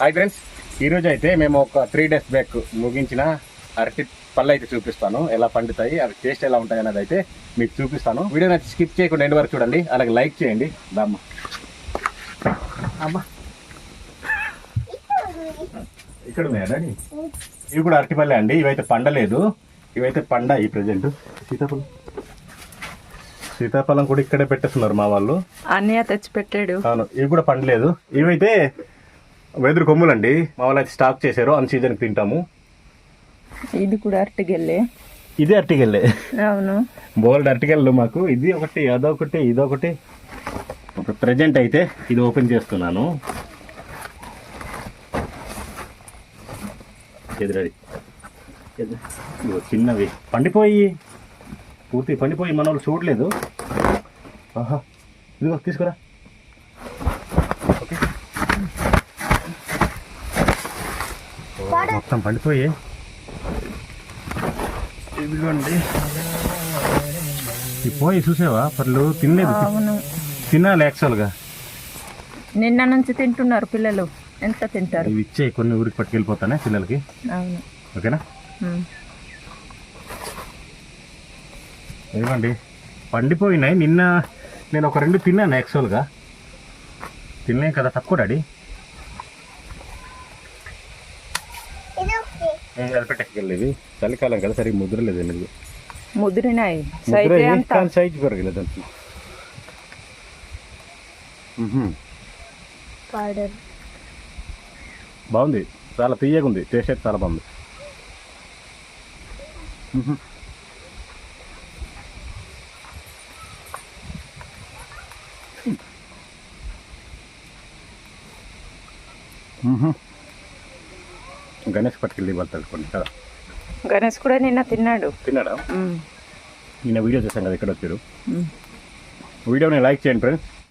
Hi friends ఈరోజు అయితే మేము ఒక త్రీ డేస్ బ్యాక్ ముగించిన అరటి పళ్ళు అయితే చూపిస్తాను. ఎలా పండుతాయి అవి టేస్ట్ ఎలా ఉంటాయి అనేది అయితే మీకు చూపిస్తాను. వీడియో నచ్చి స్కిప్ చేయకుండా ఎండ్ వరకు చూడండి. అలాగే లైక్ చేయండి. దమ్మ అమ్మా. ఇక్కడ ఉన్నాయా ఇవి కూడా అరటిపల్లె అండి. ఇవైతే పండలేదు. ఇవైతే పండాయి ప్రజెంట్ సీతాఫలం. సీతాఫలం కూడా ఇక్కడే పెట్టేస్తున్నారు మా వాళ్ళు. అన్నయ్య తెచ్చి పెట్టాడు అవును ఇవి కూడా పండలేదు. ఇవైతే వెదురు కొమ్ములండి. మా వాళ్ళు అయితే స్టాక్ చేశారు. అన్ సీజన్కి తింటాము. ఇది కూడా అరటిగెల్లే. ఇది అరటికెళ్ళే అవును. బోల్డ్ అరటికెళ్ళు మాకు. ఇది ఒకటి అదొకటి ఇదొకటి ఒక ప్రజెంట్ అయితే ఇది ఓపెన్ చేస్తున్నాను. ఎదురడి చిన్నవి. పండిపోయి. పూర్తి పండిపోయి మన వాళ్ళు చూడలేదు. ఆహా. ఇదిగో తీసుకురా. మొత్తం పండిపోయి. ఇదిగోండి. ఈ పోయి చూసావా? పర్లు తినలేదు. తినాలి యాక్చువల్గా. నిన్న నుంచి తింటున్నారు పిల్లలు. ఎంత తింటారు? ఇవి ఇచ్చే కొన్ని ఊరికి పట్టుకెళ్ళిపోతానే పిల్లలకి. అవును. ఓకేనా. ఇదిగోండి. పండిపోయినాయి. నిన్న నేను ఒక రెండు తిన్నాను యాక్చువల్గా. తినలేం కదా తక్కువ డాడీ. చలికాలం కదా సరిగ్గా ముద్రలేదు అనేది. ముదిరినాయి. ముద్ర సైజే కానీ సైజు పెరగలేదు అంత. బాగుంది. చాలా తీయగా ఉంది. టేస్ట్ అయితే చాలా బాగుంది. మ్మ్హ్మ్. గణేష్ పట్టుకెళ్ళి వాళ్ళు తలుచుకోండి కదా? గణేష్ కూడా నిన్న తిన్నాడు. తిన్నాడా. నిన్న వీడియో చేశాను కదా ఇక్కడ వచ్చారు? ఉమ్. వీడియోని లైక్ చేయండి ఫ్రెండ్స్.